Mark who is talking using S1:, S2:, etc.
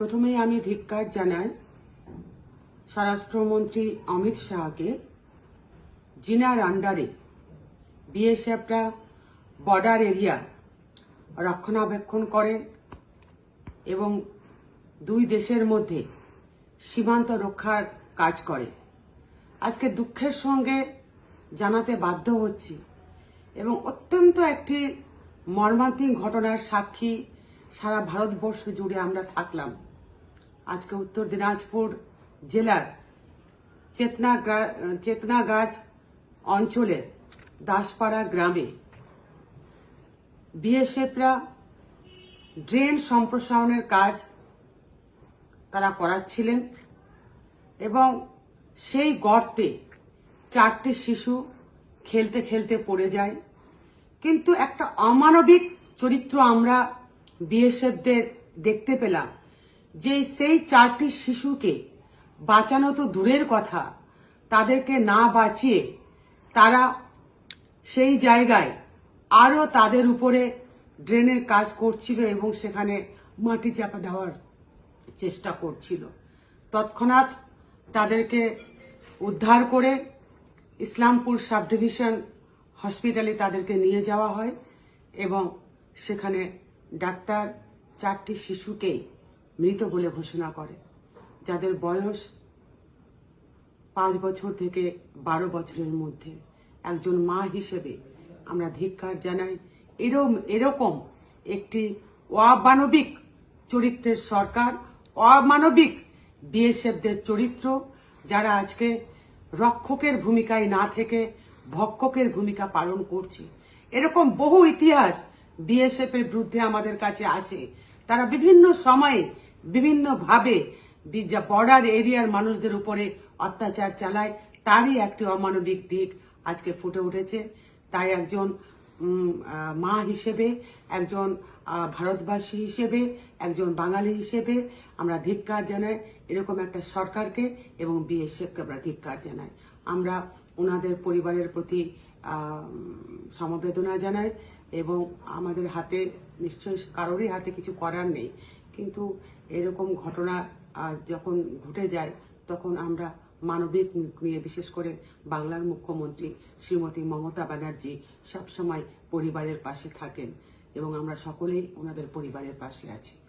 S1: প্রথমেই আমি ধিক্কার জানাই স্বরাষ্ট্রমন্ত্রী অমিত শাহকে, জিনার আন্ডারে বিএসএফরা বর্ডার এরিয়া রক্ষণাবেক্ষণ করে এবং দুই দেশের মধ্যে সীমান্ত রক্ষার কাজ করে। আজকে দুঃখের সঙ্গে জানাতে বাধ্য হচ্ছি এবং অত্যন্ত একটি মর্মান্তিক ঘটনার সাক্ষী সারা ভারতবর্ষ জুড়ে আমরা থাকলাম। আজকে উত্তর দিনাজপুর জেলার চেতনা চেতনাগাছ অঞ্চলের দাসপাড়া গ্রামে বিএসএফরা ড্রেন সম্প্রসারণের কাজ তারা করাচ্ছিলেন এবং সেই গর্তে চারটি শিশু খেলতে খেলতে পড়ে যায়। কিন্তু একটা অমানবিক চরিত্র আমরা বিএসএফদের দেখতে পেলাম। যে সেই চারটি শিশুকে বাঁচানো তো দূরের কথা, তাদেরকে না বাঁচিয়ে তারা সেই জায়গায় আরও তাদের উপরে ড্রেনের কাজ করছিল এবং সেখানে মাটি চাপা দেওয়ার চেষ্টা করছিল। তৎক্ষণাৎ তাদেরকে উদ্ধার করে ইসলামপুর সাব ডিভিশন হসপিটালে তাদেরকে নিয়ে যাওয়া হয় এবং সেখানে ডাক্তার চারটি শিশুকেই মৃত বলে ঘোষণা করে, যাদের বয়স পাঁচ বছর থেকে বারো বছরের মধ্যে। একজন মা হিসেবে আমরা ধিক্কার জানাই, এরম, এরকম একটি অমানবিক চরিত্রের সরকার, অমানবিক বিএসএফদের চরিত্র, যারা আজকে রক্ষকের ভূমিকায় না থেকে ভক্ষকের ভূমিকা পালন করছে। এরকম বহু ইতিহাস বিএসএফ এর বিরুদ্ধে আমাদের কাছে আসে। তারা বিভিন্ন সময়ে বিভিন্ন ভাবে বর্ডার এরিয়ার মানুষদের উপরে অত্যাচার চালায়। তারই একটি অমানবিক দিক আজকে ফুটে উঠেছে। তাই একজন মা হিসেবে, একজন ভারতবাসী হিসেবে, একজন বাঙালি হিসেবে আমরা ধিক্কার জানাই এরকম একটা সরকারকে এবং বিএসএফকে আমরা ধিক্কার জানাই। আমরা ওনাদের পরিবারের প্রতি সমবেদনা জানাই এবং আমাদের হাতে নিশ্চয়ই কারোরই হাতে কিছু করার নেই। কিন্তু এরকম ঘটনা যখন ঘটে যায়, তখন আমরা মানবিক মুখ নিয়ে, বিশেষ করে বাংলার মুখ্যমন্ত্রী শ্রীমতী মমতা ব্যানার্জি সবসময় পরিবারের পাশে থাকেন এবং আমরা সকলেই ওনাদের পরিবারের পাশে আছি।